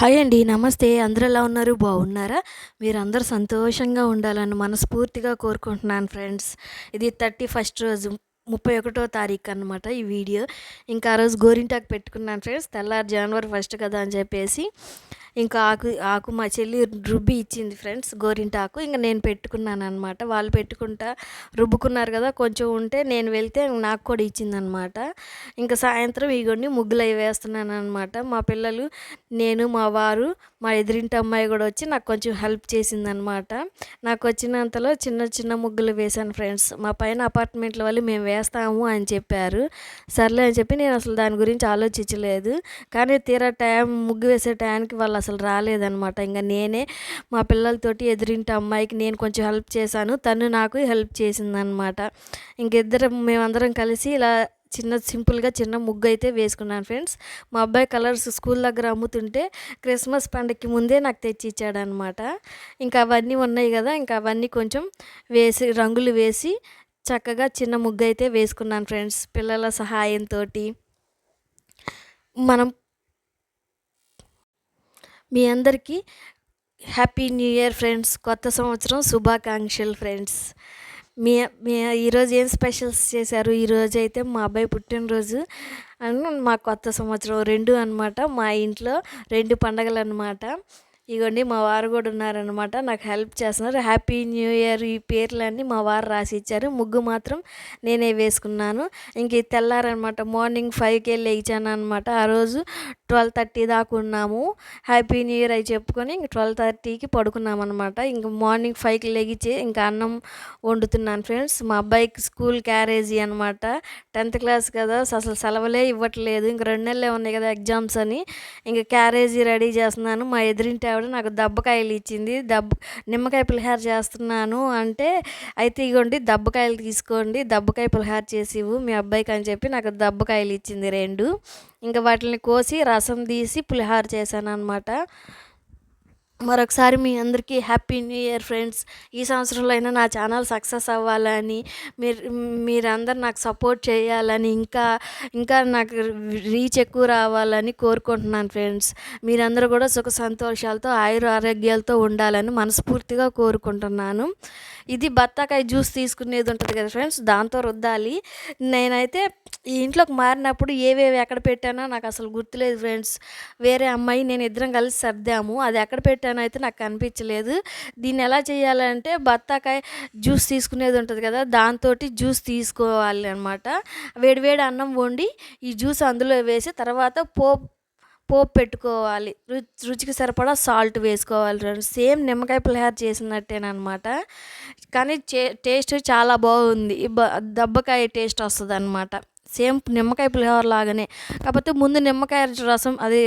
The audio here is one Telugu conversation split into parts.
హాయ్ అండి నమస్తే. అందరు ఎలా ఉన్నారు? బాగున్నారా? మీరు అందరూ సంతోషంగా ఉండాలని మనస్ఫూర్తిగా కోరుకుంటున్నాను ఫ్రెండ్స్. ఇది థర్టీ ఫస్ట్ రోజు ముప్పై ఒకటో తారీఖు అనమాట ఈ వీడియో. ఇంకా ఆ రోజు గోరింటాకు పెట్టుకున్నాను ఫ్రెండ్స్. తెల్లారి జనవరి ఫస్ట్ కదా అని చెప్పేసి ఇంకా ఆకు ఆకు మా చెల్లి రుబ్బి ఇచ్చింది ఫ్రెండ్స్ గోరింటాకు ఇంకా నేను పెట్టుకున్నాను అనమాట వాళ్ళు పెట్టుకుంటా రుబ్బుకున్నారు కదా కొంచెం ఉంటే నేను వెళ్తే నాకు కూడా ఇచ్చిందనమాట ఇంకా సాయంత్రం ఇగోండి ముగ్గులు అవి వేస్తున్నాను అనమాట మా పిల్లలు నేను మా వారు మా ఎదిరింటి అమ్మాయి కూడా వచ్చి నాకు కొంచెం హెల్ప్ చేసిందనమాట నాకు వచ్చినంతలో చిన్న చిన్న ముగ్గులు వేశాను ఫ్రెండ్స్. మా పైన అపార్ట్మెంట్ల వాళ్ళు మేము వేస్తాము అని చెప్పారు. సర్లే అని చెప్పి నేను అసలు దాని గురించి ఆలోచించలేదు. కానీ తీరా టైం ముగ్గు వేసే టైంకి వాళ్ళు అసలు రాలేదనమాట ఇంకా నేనే మా పిల్లలతోటి ఎదురింటి అమ్మాయికి నేను కొంచెం హెల్ప్ చేశాను. తను నాకు హెల్ప్ చేసిందనమాట ఇంకిద్దరం మేమందరం కలిసి ఇలా చిన్న సింపుల్గా చిన్న ముగ్గు అయితే వేసుకున్నాను ఫ్రెండ్స్. మా అబ్బాయి కలర్స్ స్కూల్ దగ్గర అమ్ముతుంటే క్రిస్మస్ పండగకి ముందే నాకు తెచ్చి ఇచ్చాడనమాట ఇంకా అవన్నీ ఉన్నాయి కదా ఇంకా అవన్నీ కొంచెం వేసి రంగులు వేసి చక్కగా చిన్న ముగ్గు అయితే వేసుకున్నాను ఫ్రెండ్స్ పిల్లల సహాయంతో మనం మీ అందరికీ హ్యాపీ న్యూ ఇయర్ ఫ్రెండ్స్ కొత్త సంవత్సరం శుభాకాంక్షలు ఫ్రెండ్స్. మీ మీ ఈరోజు ఏం స్పెషల్స్ చేశారు? ఈరోజు అయితే మా అబ్బాయి పుట్టినరోజు అండ్ మా కొత్త సంవత్సరం రెండు అనమాట మా ఇంట్లో రెండు పండగలు అనమాట ఇగోండి మా వారు కూడా ఉన్నారనమాట నాకు హెల్ప్ చేస్తున్నారు. హ్యాపీ న్యూ ఇయర్ ఈ పేర్లన్నీ మా వారు రాసి ఇచ్చారు ముగ్గు మాత్రం నేనే వేసుకున్నాను. ఇంక తెల్లారనమాట మార్నింగ్ ఫైవ్కి లేచాను అనమాట ఆ రోజు ట్వెల్వ్ థర్టీ దాకా ఉన్నాము. హ్యాపీ న్యూ ఇయర్ అవి చెప్పుకొని ఇంక ట్వెల్వ్ థర్టీకి పడుకున్నాం అనమాట ఇంక మార్నింగ్ ఫైవ్కి లెగిచి ఇంకా అన్నం వండుతున్నాను ఫ్రెండ్స్. మా అబ్బాయికి స్కూల్ క్యారేజీ అనమాట టెన్త్ క్లాస్ కదా అసలు సెలవులే ఇవ్వట్లేదు. ఇంక రెండు నెలలే ఉన్నాయి కదా ఎగ్జామ్స్ అని. ఇంకా క్యారేజీ రెడీ చేస్తున్నాను. మా ఎదురింటి ఆవిడ నాకు దబ్బకాయలు ఇచ్చింది. దబ్బ నిమ్మకాయ పులిహార చేస్తున్నాను అంటే అయితే ఇగోండి దబ్బకాయలు తీసుకోండి దబ్బకాయ పులిహార చేసివు మీ అబ్బాయికి అని చెప్పి నాకు దబ్బకాయలు ఇచ్చింది రెండు. ఇంకా వాటిని కోసి రసం తీసి పులిహార చేశాను అనమాట మరొకసారి మీ అందరికీ హ్యాపీ న్యూ ఇయర్ ఫ్రెండ్స్. ఈ సంవత్సరంలో అయినా నా ఛానల్ సక్సెస్ అవ్వాలని మీరు మీరందరూ నాకు సపోర్ట్ చేయాలని ఇంకా ఇంకా నాకు రీచ్ ఎక్కువ రావాలని కోరుకుంటున్నాను ఫ్రెండ్స్. మీరందరూ కూడా సుఖ సంతోషాలతో ఆయుర ఆరోగ్యాలతో ఉండాలని మనస్ఫూర్తిగా కోరుకుంటున్నాను. ఇది బత్తాకాయ జ్యూస్ తీసుకునేది ఉంటుంది కదా ఫ్రెండ్స్ దాంతో రుద్దాలి. నేనైతే ఈ ఇంట్లోకి మారినప్పుడు ఏవేవి ఎక్కడ పెట్టానో నాకు అసలు గుర్తులేదు ఫ్రెండ్స్. వేరే అమ్మాయి నేను ఇద్దరం కలిసి సర్దాము. అది ఎక్కడ పెట్టాను అయితే నాకు కనిపించలేదు దీన్ని ఎలా చేయాలంటే బత్తాకాయ జ్యూస్ తీసుకునేది ఉంటుంది కదా దాంతో జ్యూస్ తీసుకోవాలి అనమాట వేడివేడి అన్నం వండి ఈ జ్యూస్ అందులో వేసి తర్వాత పోపు పోపు పెట్టుకోవాలి. రుచి రుచికి సరిపడా సాల్ట్ వేసుకోవాలి సేమ్ నిమ్మకాయ పులిహార చేసినట్టేనమాట కానీ టేస్ట్ చాలా బాగుంది. దబ్బకాయ టేస్ట్ వస్తుంది అనమాట సేమ్ నిమ్మకాయ పులిహోర లాగానే. కాకపోతే ముందు నిమ్మకాయ రసం అది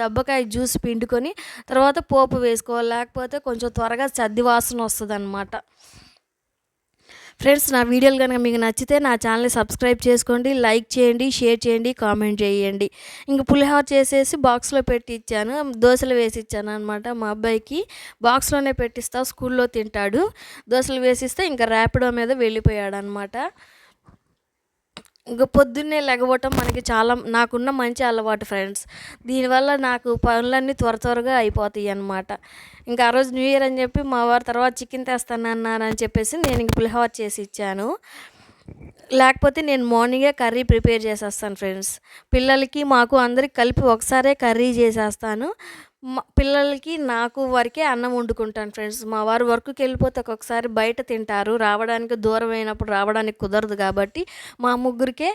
దబ్బకాయ జ్యూస్ పిండుకొని తర్వాత పోపు వేసుకోవాలి. లేకపోతే కొంచెం త్వరగా సర్ది వాసన వస్తుంది అనమాట ఫ్రెండ్స్ నా వీడియోలు కనుక మీకు నచ్చితే నా ఛానల్ని సబ్స్క్రైబ్ చేసుకోండి లైక్ చేయండి షేర్ చేయండి కామెంట్ చేయండి. ఇంక పులిహోర చేసేసి బాక్స్లో పెట్టి ఇచ్చాను. దోశలు వేసి ఇచ్చాను అనమాట మా అబ్బాయికి బాక్స్లోనే పెట్టిస్తా స్కూల్లో తింటాడు. దోశలు వేసిస్తే ఇంకా ర్యాపిడో మీద వెళ్ళిపోయాడు అనమాట ఇంకా పొద్దున్నే లెగవటం మనకి చాలా నాకున్న మంచి అలవాటు ఫ్రెండ్స్. దీనివల్ల నాకు పనులన్నీ త్వర త్వరగా అయిపోతాయి అనమాట ఇంకా ఆ రోజు న్యూ ఇయర్ అని చెప్పి మా వారు తర్వాత చికెన్ తెస్తానన్నారని చెప్పేసి నేను ఇంక పులిహోర చేసి ఇచ్చాను. లేకపోతే నేను మార్నింగే కర్రీ ప్రిపేర్ చేసేస్తాను ఫ్రెండ్స్. పిల్లలకి మాకు అందరికి కలిపి ఒకసారే కర్రీ చేసేస్తాను. పిల్లలకి నాకు వరకే అన్నం వండుకుంటాను ఫ్రెండ్స్. మా వారు వర్క్కి వెళ్ళిపోతే ఒక్కొక్కసారి బయట తింటారు. రావడానికి దూరం అయినప్పుడు రావడానికి కుదరదు కాబట్టి మా ముగ్గురికే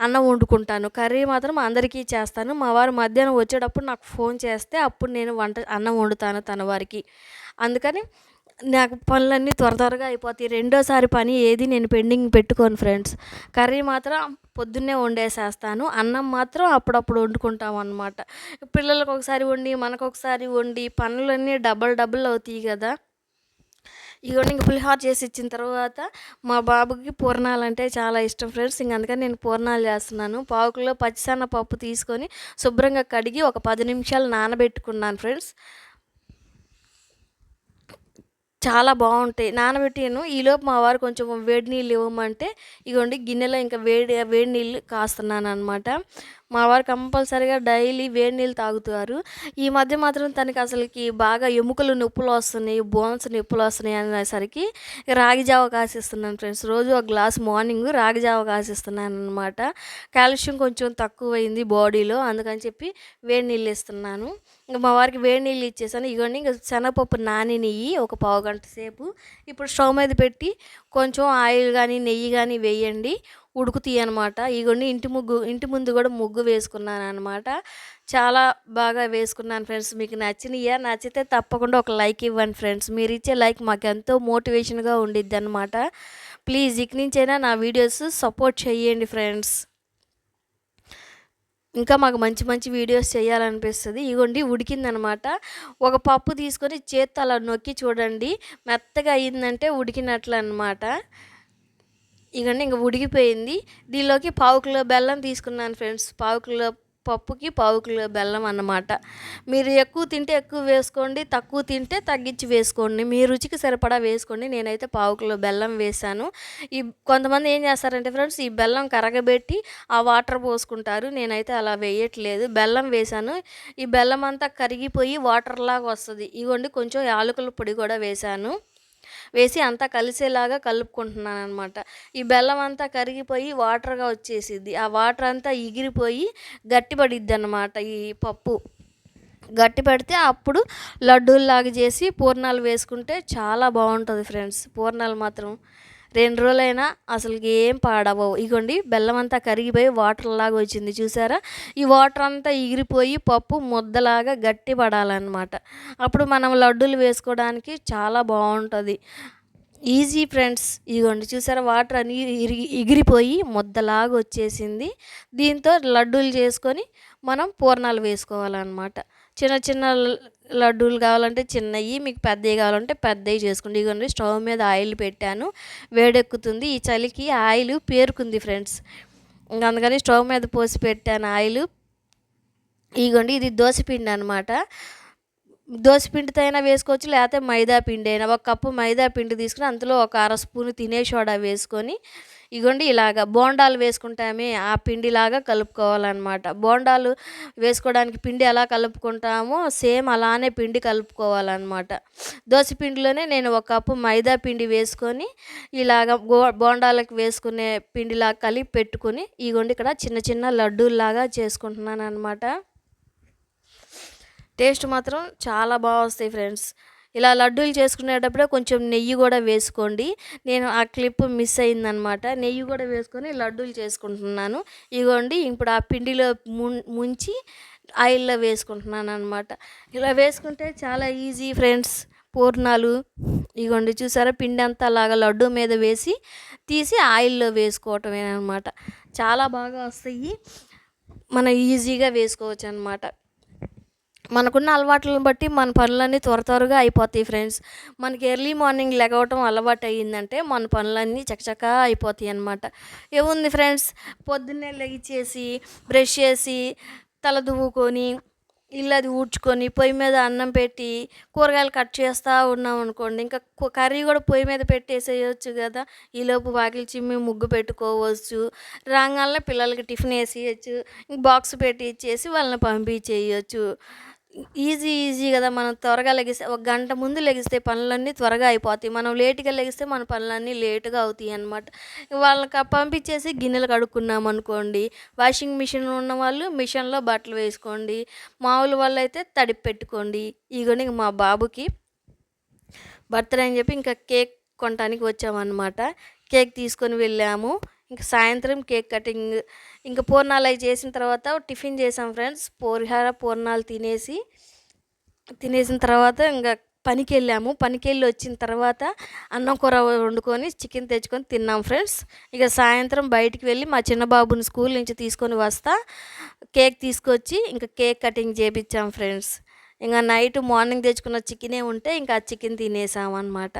అన్నం వండుకుంటాను. కర్రీ మాత్రం అందరికీ చేస్తాను. మా వారు మధ్యాహ్నం వచ్చేటప్పుడు నాకు ఫోన్ చేస్తే అప్పుడు నేను వంట అన్నం వండుతాను తన వారికి. అందుకని నాకు పనులన్నీ త్వర త్వరగా అయిపోతాయి. రెండోసారి పని ఏది నేను పెండింగ్ పెట్టుకోను ఫ్రెండ్స్. కర్రీ మాత్రం పొద్దున్నే వండేసేస్తాను. అన్నం మాత్రం అప్పుడప్పుడు వండుకుంటాం అనమాట పిల్లలకు ఒకసారి వండి మనకు ఒకసారి వండి పనులన్నీ డబల్ డబుల్ అవుతాయి కదా. ఇవన్నీ ఇంక పులిహోర చేసి ఇచ్చిన తర్వాత మా బాబుకి పూర్ణాలు అంటే చాలా ఇష్టం ఫ్రెండ్స్. ఇంక అందుకని నేను పూర్ణాలు చేస్తున్నాను. పావుకులో పచ్చిసన్న పప్పు తీసుకొని శుభ్రంగా కడిగి ఒక పది నిమిషాలు నానబెట్టుకున్నాను ఫ్రెండ్స్. చాలా బాగుంటాయి. నానబెట్టాను ఈలోపు మా వారు కొంచెం వేడి నీళ్ళు ఇవ్వమంటే ఇగోండి గిన్నెలో ఇంకా వేడి వేడి నీళ్ళు కాస్తున్నాను అనమాట మా వారు కంపల్సరీగా డైలీ వేడి నీళ్ళు తాగుతారు. ఈ మధ్య మాత్రం తనకి అసలుకి బాగా ఎముకలు నొప్పులు వస్తున్నాయి బోన్స్ నొప్పులు వస్తున్నాయి అనేసరికి రాగి జావ కాసిస్తున్నాను ఫ్రెండ్స్. రోజు ఒక గ్లాస్ మార్నింగ్ రాగి జావ కాసిస్తున్నాను అనమాట కాల్షియం కొంచెం తక్కువైంది బాడీలో అందుకని చెప్పి వేడి నీళ్ళు ఇస్తున్నాను ఇంకా మా వారికి వేడి నీళ్ళు ఇచ్చేసాను. ఇవన్నీ ఇంకా శనగపప్పు నాని నెయ్యి ఒక పావు గంట సేపు. ఇప్పుడు స్టవ్ మీద పెట్టి కొంచెం ఆయిల్ కానీ నెయ్యి కానీ వేయండి. ఉడుకుతాయి అనమాట ఇగోండి ఇంటి ముగ్గు ఇంటి ముందు కూడా ముగ్గు వేసుకున్నాను అనమాట చాలా బాగా వేసుకున్నాను ఫ్రెండ్స్. మీకు నచ్చినయా నచ్చితే తప్పకుండా ఒక లైక్ ఇవ్వండి ఫ్రెండ్స్. మీరు ఇచ్చే లైక్ మాకు ఎంతో మోటివేషన్గా ఉండిద్ది అనమాట ప్లీజ్ ఇక నుంచైనా నా వీడియోస్ సపోర్ట్ చేయండి ఫ్రెండ్స్. ఇంకా మాకు మంచి మంచి వీడియోస్ చేయాలనిపిస్తుంది ఇగోండి ఉడికిందనమాట. ఒక పప్పు తీసుకొని చేత్తో అలా నొక్కి చూడండి. మెత్తగా అయిందంటే ఉడికినట్లు అనమాట ఇగండి ఇంకా ఉడికిపోయింది. దీనిలోకి పావు కిలో బెల్లం తీసుకున్నాను ఫ్రెండ్స్. పావు కిలో పప్పుకి పావు కిలో బెల్లం అన్నమాట. మీరు ఎక్కువ తింటే ఎక్కువ వేసుకోండి తక్కువ తింటే తగ్గించి వేసుకోండి. మీ రుచికి సరిపడా వేసుకోండి. నేనైతే పావు కిలో బెల్లం వేసాను ఈ కొంతమంది ఏం చేస్తారంటే ఫ్రెండ్స్ ఈ బెల్లం కరగబెట్టి ఆ వాటర్ పోసుకుంటారు. నేనైతే అలా వేయట్లేదు. బెల్లం వేసాను ఈ బెల్లం అంతా కరిగిపోయి వాటర్ లాగా వస్తుంది. ఇవ్వండి కొంచెం యాలకుల పొడి కూడా వేశాను. వేసి అంతా కలిసేలాగా కలుపుకుంటున్నాను అనమాట ఈ బెల్లం అంతా కరిగిపోయి వాటర్గా వచ్చేసిద్ది. ఆ వాటర్ అంతా ఎగిరిపోయి గట్టిపడిద్ది అనమాట ఈ పప్పు. గట్టి పెడితే అప్పుడు లడ్డూల్లాగా చేసి పూర్ణాలు వేసుకుంటే చాలా బాగుంటుంది ఫ్రెండ్స్. పూర్ణాలు మాత్రం రెండు రోజులైనా అసలు ఏం పాడవవు ఇగోండి బెల్లం అంతా కరిగిపోయి వాటర్ లాగా వచ్చింది చూసారా? ఈ వాటర్ అంతా ఎగిరిపోయి పప్పు ముద్దలాగా గట్టి పడాలన్నమాట. అప్పుడు మనం లడ్డూలు వేసుకోవడానికి చాలా బాగుంటుంది. ఈజీ ఫ్రెండ్స్ ఇదిగోండి చూసారా? వాటర్ అని ఇరిగి ఎగిరిపోయి ముద్దలాగా వచ్చేసింది. దీంతో లడ్డూలు చేసుకొని మనం పూర్ణాలు వేసుకోవాలన్నమాట. చిన్న చిన్న లడ్డూలు కావాలంటే చిన్నవి మీకు పెద్దవి కావాలంటే పెద్దవి చేసుకోండి. ఇదిగోండి స్టవ్ మీద ఆయిల్ పెట్టాను. వేడెక్కుతుంది. ఈ చలికి ఆయిల్ పేరుకుంది ఫ్రెండ్స్. ఇంకా అందుకని స్టవ్ మీద పోసి పెట్టాను ఆయిల్. ఇదిగోండి ఇది దోశపిండి అనమాట పిండితో అయినా వేసుకోవచ్చు లేకపోతే మైదా పిండి అయినా ఒక కప్పు మైదా పిండి తీసుకుని అందులో ఒక అర స్పూన్ తినే సోడా వేసుకొని ఇగోండి ఇలాగ బోండాలు వేసుకుంటామే ఆ పిండిలాగా కలుపుకోవాలన్నమాట. బోండాలు వేసుకోవడానికి పిండి ఎలా కలుపుకుంటామో సేమ్ అలానే పిండి కలుపుకోవాలన్నమాట. దోశ పిండిలోనే నేను ఒక కప్పు మైదా పిండి వేసుకొని ఇలాగ బోండాలకు వేసుకునే పిండిలాగా కలిపి పెట్టుకొని ఇగోండి ఇక్కడ చిన్న చిన్న లడ్డూల్లాగా చేసుకుంటున్నాను అనమాట టేస్ట్ మాత్రం చాలా బాగా వస్తాయి ఫ్రెండ్స్. ఇలా లడ్డూలు చేసుకునేటప్పుడే కొంచెం నెయ్యి కూడా వేసుకోండి. నేను ఆ క్లిప్ మిస్ అయిందనమాట నెయ్యి కూడా వేసుకొని లడ్డూలు చేసుకుంటున్నాను. ఇగోండి ఇప్పుడు ఆ పిండిలో ముంచి ఆయిల్లో వేసుకుంటున్నాను అనమాట ఇలా వేసుకుంటే చాలా ఈజీ ఫ్రెండ్స్. పూర్ణాలు ఇగోండి చూసారా పిండి అంతా అలాగా లడ్డు మీద వేసి తీసి ఆయిల్లో వేసుకోవటమే అనమాట చాలా బాగా వస్తాయి. మనం ఈజీగా వేసుకోవచ్చు అనమాట మనకున్న అలవాట్లను బట్టి మన పనులన్నీ త్వర త్వరగా అయిపోతాయి ఫ్రెండ్స్. మనకి ఎర్లీ మార్నింగ్ లెగవటం అలవాటు అయ్యిందంటే మన పనులన్నీ చకచకా అయిపోతాయి అన్నమాట. ఏముంది ఫ్రెండ్స్? పొద్దున్నే లెగిచేసి బ్రష్ చేసి తల దువ్వుకొని ఇల్లు అది ఊడ్చుకొని పొయ్యి మీద అన్నం పెట్టి కూరగాయలు కట్ చేస్తూ ఉన్నాం అనుకోండి. ఇంకా కర్రీ కూడా పొయ్యి మీద పెట్టేసేయచ్చు కదా. ఈలోపు వాకిలి చిమ్మి ముగ్గు పెట్టుకోవచ్చు. రాగానే పిల్లలకి టిఫిన్ వేసేయచ్చు. బాక్స్ పెట్టి ఇచ్చేసి వాళ్ళని పంపించేయచ్చు. ఈజీ ఈజీ కదా. మనం త్వరగా లెగిస్తే ఒక గంట ముందు లెగిస్తే పనులన్నీ త్వరగా అయిపోతాయి. మనం లేటుగా లెగిస్తే మన పనులన్నీ లేటుగా అవుతాయి అనమాట వాళ్ళకి పంపించేసి గిన్నెలు కడుక్కున్నాం అనుకోండి వాషింగ్ మిషన్ ఉన్న వాళ్ళు మిషన్లో బట్టలు వేసుకోండి మామూలు వాళ్ళు అయితే తడిపి పెట్టుకోండి. ఇగోని మా బాబుకి బర్త్డే అని చెప్పి ఇంకా కేక్ కొనడానికి వచ్చామన్నమాట. కేక్ తీసుకొని వెళ్ళాము. ఇంకా సాయంత్రం కేక్ కటింగ్ ఇంకా పూర్ణాలు అవి చేసిన తర్వాత టిఫిన్ చేసాం ఫ్రెండ్స్. పులిహార పూర్ణాలు తినేసి తినేసిన తర్వాత ఇంకా పనికి వెళ్ళాము పనికి వెళ్ళి వచ్చిన తర్వాత అన్నం కూర వండుకొని చికెన్ తెచ్చుకొని తిన్నాం ఫ్రెండ్స్. ఇక సాయంత్రం బయటికి వెళ్ళి మా చిన్న బాబుని స్కూల్ నుంచి తీసుకొని వస్తా కేక్ తీసుకొచ్చి ఇంకా కేక్ కటింగ్ చేపించాం ఫ్రెండ్స్. ఇంకా నైట్ మార్నింగ్ తెచ్చుకున్న చికెనే ఉంటే ఇంకా ఆ చికెన్ తినేసాం అనమాట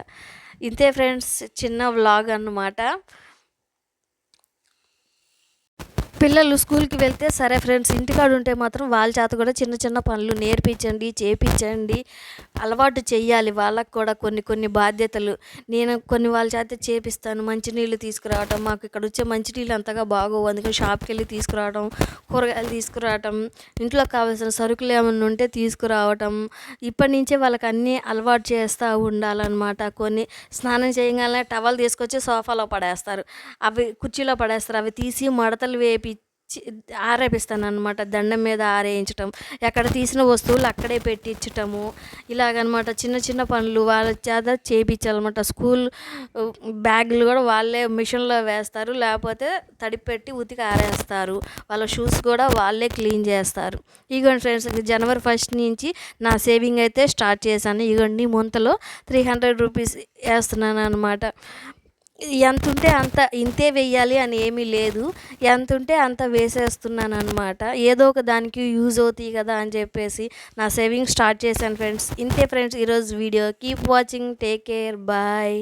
ఇంతే ఫ్రెండ్స్ చిన్న వ్లాగ్ అన్నమాట. పిల్లలు స్కూల్కి వెళ్తే సరే ఫ్రెండ్స్ ఇంటికాడ ఉంటే మాత్రం వాళ్ళ చేత కూడా చిన్న చిన్న పనులు నేర్పించండి చేపించండి. అలవాటు చేయాలి వాళ్ళకు కూడా కొన్ని కొన్ని బాధ్యతలు. నేను కొన్ని వాళ్ళ చేత చేపిస్తాను మంచినీళ్ళు తీసుకురావటం మాకు ఇక్కడ వచ్చే మంచినీళ్ళు అంతగా బాగోవు. అందుకని షాప్కి వెళ్ళి తీసుకురావడం కూరగాయలు తీసుకురావటం ఇంట్లో కావాల్సిన సరుకులు ఏమన్నా ఉంటే తీసుకురావటం. ఇప్పటి నుంచే వాళ్ళకి అన్నీ అలవాటు చేస్తూ ఉండాలన్నమాట. కొన్ని స్నానం చేయగానే టవల్ తీసుకొచ్చి సోఫాలో పడేస్తారు. అవి కుర్చీలో పడేస్తారు. అవి తీసి మడతలు వేపి ఆరేపిస్తానమాట దండం మీద ఆరేయించటం ఎక్కడ తీసిన వస్తువులు అక్కడే పెట్టించటము ఇలాగనమాట చిన్న చిన్న పనులు వాళ్ళ చేత చేయించాలన్నమాట స్కూల్ బ్యాగులు కూడా వాళ్ళే మిషన్లో వేస్తారు లేకపోతే తడిపెట్టి ఉతికి ఆరేస్తారు. వాళ్ళ షూస్ కూడా వాళ్ళే క్లీన్ చేస్తారు. ఇగోండి ఫ్రెండ్స్ జనవరి ఫస్ట్ నుంచి నా సేవింగ్ అయితే స్టార్ట్ చేశాను. ఇగోండి ముంతలో త్రీ హండ్రెడ్ రూపీస్ వేస్తున్నాను అనమాట ఎంత ఉంటే అంత ఇంతే వెయ్యాలి అని ఏమీ లేదు. ఎంత ఉంటే అంత వేసేస్తున్నాను అనమాట ఏదో ఒక దానికి యూజ్ అవుతాయి కదా అని చెప్పేసి నా సేవింగ్ స్టార్ట్ చేశాను ఫ్రెండ్స్. ఇంతే ఫ్రెండ్స్ ఈరోజు video. Keep watching take care bye.